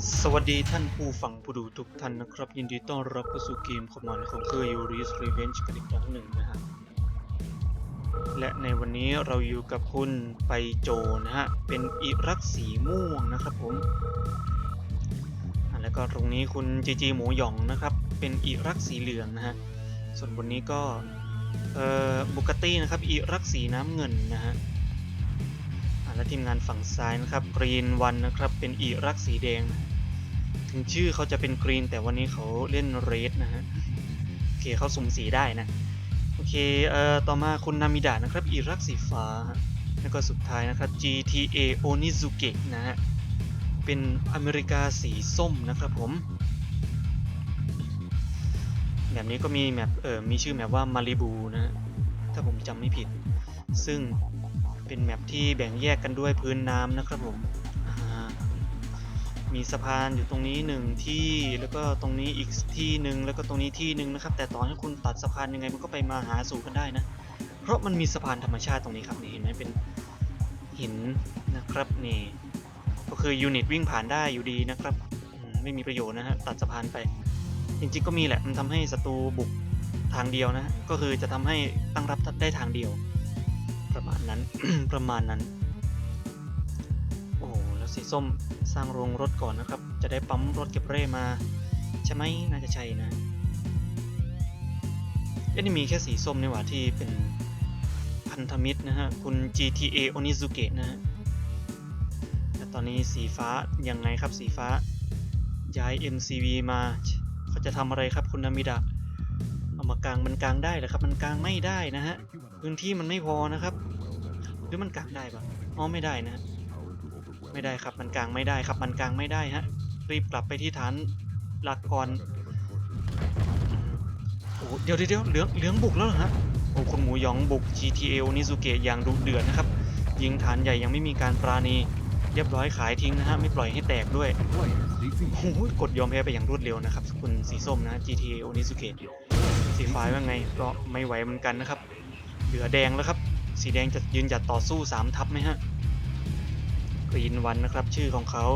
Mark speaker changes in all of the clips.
Speaker 1: สวัสดีท่านผู้ฟังผู้ดูทุกท่านนะครับ ยินดีต้อนรับเข้าสู่เกมขมมานของเครือย Yuri's Revenge กันอีกครั้งหนึ่งนะฮะ และในวันนี้เราอยู่กับคุณไปโจนะฮะ เป็นอิรักสีม่วงนะครับผม แล้วก็ตรงนี้คุณจีจีหมูหยองนะครับ เป็นอิรักสีเหลืองนะฮะ ส่วนบนนี้ก็ เอ่อบุกตี้นะครับอิรักสีน้ำเงินนะฮะอะและทีมงานฝั่งซ้ายนะครับกรีนวันนะครับเป็นอิรักสีแดงนะ ถึงชื่อเขาจะเป็นกรีน แต่วันนี้เขาเล่นเรดนะฮะโอเคเขาสุ่มสีได้นะ โอเคเอ่อต่อมาคุณนามิดะนะครับอิรักสีฟ้า แล้วก็สุดท้ายนะครับ GTA Onizuke นะฮะ เป็นอเมริกาสีส้มนะครับผมแบบนี้ก็มีแมปเอ่อมีชื่อแมปว่ามาริบูนะ ถ้าผมจำไม่ผิด ซึ่งเป็นแมปที่แบ่งแยกกันด้วยพื้นน้ำนะครับผม มีสะพานอยู่ตรงนี้หนึ่งที่แล้วก็ตรงนี้อีกที่หนึ่งแล้วก็ตรงนี้ที่หนึ่งนะครับ แต่ตอนที่คุณตัดสะพานยังไงมันก็ไปมาหาสู่กันได้นะ เพราะมันมีสะพานธรรมชาติตรงนี้ครับนี่เห็นไหมเป็นหินนะครับนี่ก็คือยูนิตวิ่งผ่านได้อยู่ดีนะครับไม่มีประโยชน์นะฮะตัดสะพานไป จริงๆก็มีแหละมันทำให้ศัตรูบุกทางเดียวนะก็คือจะทำให้ตั้งรับได้ทางเดียว ประมาณนั้นประมาณนั้น สีส้มสร้างโรงรถก่อนนะครับ จะได้ปั๊มรถเก็บเร่มา ใช่ไหมน่าจะใช่นะเอ้ยนี่มีแค่สีส้มนี่หว่าที่เป็นพันธมิตรนะฮะ คุณ GTA Onizuke นะฮะแต่ตอนนี้สีฟ้ายังไงครับสีฟ้า ย้าย MCV มาเขาจะทำอะไรครับคุณนามิดะเอามากางมันกางได้เหรอครับ มันกางไม่ได้นะฮะ พื้นที่มันไม่พอนะครับ หรือมันกางได้ปะอ๋อไม่ได้นะ ไม่ได้ครับ มันกลางไม่ได้ครับ มันกลางไม่ได้ฮะ รีบกลับไปที่ฐานหลักก่อน โอ้เดี๋ยวเดี๋ยวเดี๋ยวเหลืองเหลืองบุกแล้วเหรอฮะ โอ้คุณหมูยองบุก GTA Onizuke อย่างดุเดือดนะครับ ยิงฐานใหญ่ยังไม่มีการปราณี เรียบร้อยขายทิ้งนะฮะ ไม่ปล่อยให้แตกด้วย โอ้โหกดยอมแพ้ไปอย่างรวดเร็วนะครับ คุณสีส้มนะ GTA Onizuke สีฟ้าว่าไงก็ไม่ไหวเหมือนกันนะครับ เหลือแดงแล้วครับ สีแดงจะยืนหยัดต่อสู้3ทับไหมฮะ กรีนวันนะครับชื่อของเขา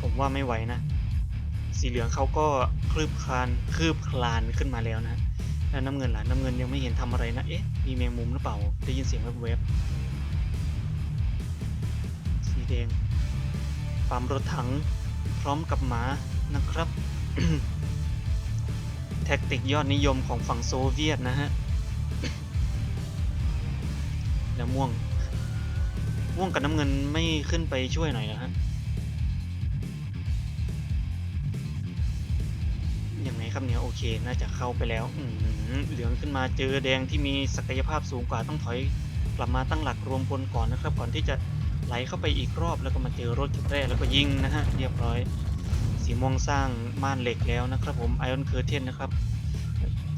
Speaker 1: ผมว่าไม่ไหวนะ สีเหลืองเขาก็คลืบคลานคืบคลานขึ้นมาแล้วนะแล้วน้ำเงินล่ะน้ำเงินยังไม่เห็นทำอะไรนะ เอ๊ะ มีแมงมุมหรือเปล่า ได้ยินเสียงแวบๆ สีแดงปั๊มรถถังพร้อมกับหมานะครับ แท็กติกยอดนิยมของฝั่งโซเวียตนะฮะ แล้วม่วง ม่วงกับน้ำเงินไม่ขึ้นไปช่วยหน่อยนะฮะ ยังไงครับเนี่ยโอเค น่าจะเข้าไปแล้ว เหลืองขึ้นมาเจอแดงที่มีศักยภาพสูงกว่าต้องถอยกลับมาตั้งหลักรวมพลก่อนนะครับ ก่อนที่จะไหลเข้าไปอีกรอบแล้วก็มาเจอรถเก็บแร่แล้วก็ยิงนะฮะ เรียบร้อย สีม่วงสร้างม่านเหล็กแล้วนะครับผมไอออนเคอร์เทนนะครับ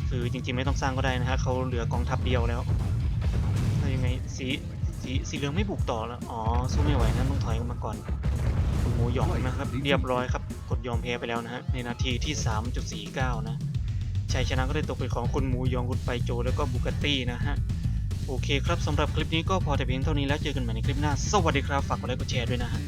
Speaker 1: คือจริงๆไม่ต้องสร้างก็ได้นะฮะเขาเหลือกองทัพเดียวแล้วแล้วยังไงสีสีสีเหลืองไม่บุกต่อแล้วอ๋อสู้ไม่ไหวนะต้องถอยออกมาก่อนคุณหมูหยองนะครับ เรียบร้อยครับกดยอมแพ้ไปแล้วนะฮะในนาทีที่ 3.49 นะชัยชนะก็ได้ตกเป็นของคุณหมูหยองคุณไปโจแล้วก็บุกตตี้นะฮะโอเคครับสำหรับคลิปนี้ก็พอแต่เพียงเท่านี้แล้วเจอกันใหม่ในคลิปหน้า สวัสดีครับ ฝากกดไลค์กดแชร์ด้วยนะฮะ